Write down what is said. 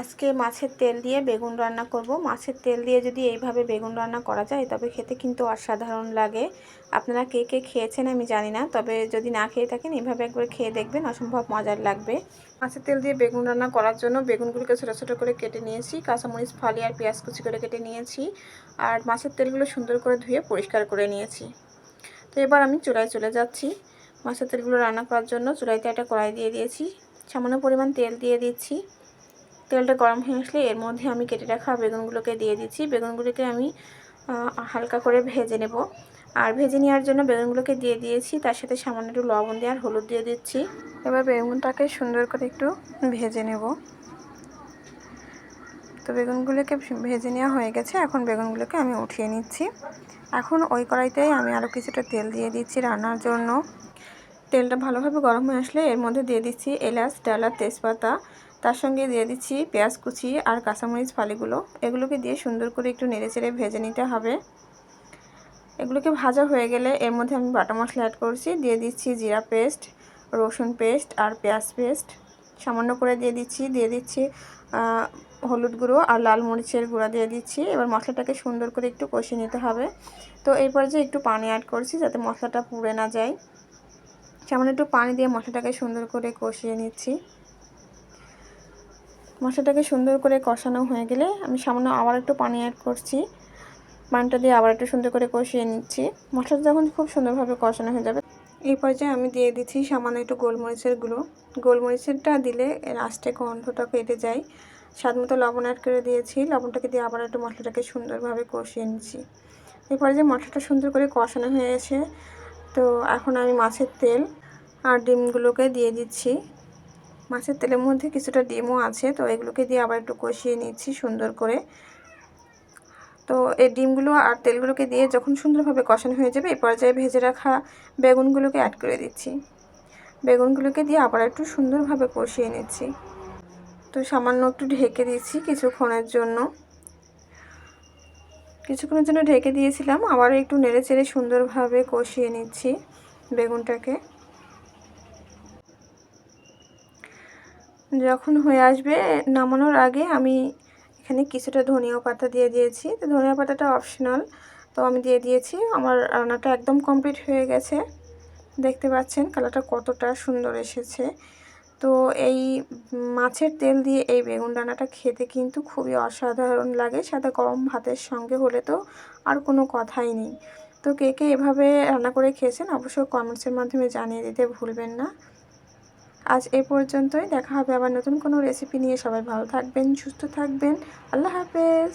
আজকে মাছের তেল দিয়ে বেগুন রান্না করব। মাছের তেল দিয়ে যদি এইভাবে বেগুন রান্না করা যায়, তবে খেতে কিন্তু অসাধারণ লাগে। আপনারা কে কে খেয়েছেন আমি জানি না, তবে যদি না খেয়ে থাকেন, এইভাবে একবার খেয়ে দেখবেন, অসম্ভব মজার লাগবে। মাছের তেল দিয়ে বেগুন রান্না করার জন্য বেগুনগুলোকে ছোটো ছোটো করে কেটে নিয়েছি, কাঁচামরিচ, ফালি আর পেঁয়াজ কুচি করে কেটে নিয়েছি, আর মাছের তেলগুলো সুন্দর করে ধুয়ে পরিষ্কার করে নিয়েছি। তো এবার আমি চুলায় চলে যাচ্ছি। মাছের তেলগুলো রান্না করার জন্য চুলাইতে একটা কড়াই দিয়ে দিয়েছি। সামান্য পরিমাণ তেল দিয়ে দিচ্ছি। তেলটা গরম হয়ে আসলে এর মধ্যে আমি কেটে রাখা বেগুনগুলোকে দিয়ে দিচ্ছি। বেগুনগুলোকে আমি হালকা করে ভেজে নেব। আর ভেজে নেওয়ার জন্য বেগুনগুলোকে দিয়ে দিয়েছি। তার সাথে সামান্য একটু লবণ দিয়ে আর হলুদ দিয়ে দিচ্ছি। এবার বেগুনটাকে সুন্দর করে একটু ভেজে নেব। তো বেগুনগুলোকে ভেজে নেওয়া হয়ে গেছে। এখন বেগুনগুলোকে আমি উঠিয়ে নিচ্ছি। এখন ওই কড়াইতেই আমি আরও কিছুটা তেল দিয়ে দিচ্ছি রান্নার জন্য। তেলটা ভালোভাবে গরম হয়ে আসলে এর মধ্যে দিয়ে দিচ্ছি এলাচ, ডালা, তেজপাতা। তার সঙ্গে দিয়ে দিচ্ছি পেঁয়াজ কুচি আর কাঁচামরিচ, ফালিগুলো। এগুলোকে দিয়ে সুন্দর করে একটু নেড়েচেড়ে ভেজে নিতে হবে। এগুলোকে ভাজা হয়ে গেলে এর মধ্যে আমি বাটা মশলা অ্যাড করছি। দিয়ে দিচ্ছি জিরা পেস্ট, রসুন পেস্ট আর পেঁয়াজ পেস্ট। সামান্য করে দিয়ে দিচ্ছি দিয়ে দিচ্ছি হলুদ গুঁড়ো আর লাল মরিচের গুঁড়া দিয়ে দিচ্ছি। এবার মশলাটাকে সুন্দর করে একটু কষিয়ে নিতে হবে। তো এই পর্যায়ে একটু পানি অ্যাড করছি যাতে মশলাটা পুড়ে না যায়। সামান্য একটু পানি দিয়ে মশলাটাকে সুন্দর করে কষিয়ে নিচ্ছি। মশলাটাকে সুন্দর করে কষানো হয়ে গেলে আমি সামান্য আবার একটু পানি অ্যাড করছি। পানিটা দিয়ে আবার একটু সুন্দর করে কষিয়ে নিচ্ছি। মশলাটা যখন খুব সুন্দরভাবে কষানো হয়ে যাবে, এই পর্যায়ে আমি দিয়ে দিচ্ছি সামান্য একটু গোলমরিচের গুঁড়ো। গোলমরিচেরটা দিলে লাস্টে গন্ধটা কেটে যায়। স্বাদ মতো লবণ অ্যাড করে দিয়েছি। লবণটাকে দিয়ে আবার একটু মশলাটাকে সুন্দরভাবে কষিয়ে নিচ্ছি। এই পর্যায়ে মশলাটা সুন্দর করে কষানো হয়ে গেছে। তো এখন আমি মাছের তেল আর ডিমগুলোকে দিয়ে দিচ্ছি। মাছের তেলের মধ্যে কিছুটা ডিমও আছে, তো এগুলোকে দিয়ে আবার একটু কষিয়ে নিচ্ছি সুন্দর করে। তো এই ডিমগুলো আর তেলগুলোকে দিয়ে যখন সুন্দরভাবে কষানো হয়ে যাবে এই পর্যায়ে ভেজে রাখা বেগুনগুলোকে অ্যাড করে দিচ্ছি। বেগুনগুলোকে দিয়ে আবার একটু সুন্দরভাবে কষিয়ে নিচ্ছি। তো সামান্য একটু ঢেকে দিচ্ছি কিছুক্ষণের জন্য। কিছুক্ষণের জন্য ঢেকে দিয়েছিলাম আবার একটু নেড়ে চেড়ে সুন্দরভাবে কষিয়ে নিচ্ছি বেগুনটাকে। যখন হয়ে আসবে নামানোর আগে আমি এখানে কিছুটা ধনিয়া পাতা দিয়ে দিয়েছি। তো ধনিয়া পাতাটা অপশনাল তো আমি দিয়ে দিয়েছি। আমার রান্নাটা একদম কমপ্লিট হয়ে গেছে। দেখতে পাচ্ছেন কালারটা কতটা সুন্দর এসেছে। তো এই মাছের তেল দিয়ে এই বেগুন রান্নাটা খেতে কিন্তু খুবই অসাধারণ লাগে। সাদা গরম ভাতের সঙ্গে হলে তো আর কোনো কথাই নেই। তো কে কে এভাবে রান্না করে খেয়েছেন অবশ্যই কমেন্টসের মাধ্যমে জানিয়ে দিতে ভুলবেন না। আজ এ পর্যন্তই। দেখা হবে আবার নতুন কোনো রেসিপি নিয়ে। সবাই ভালো থাকবেন, সুস্থ থাকবেন। আল্লাহ হাফেজ।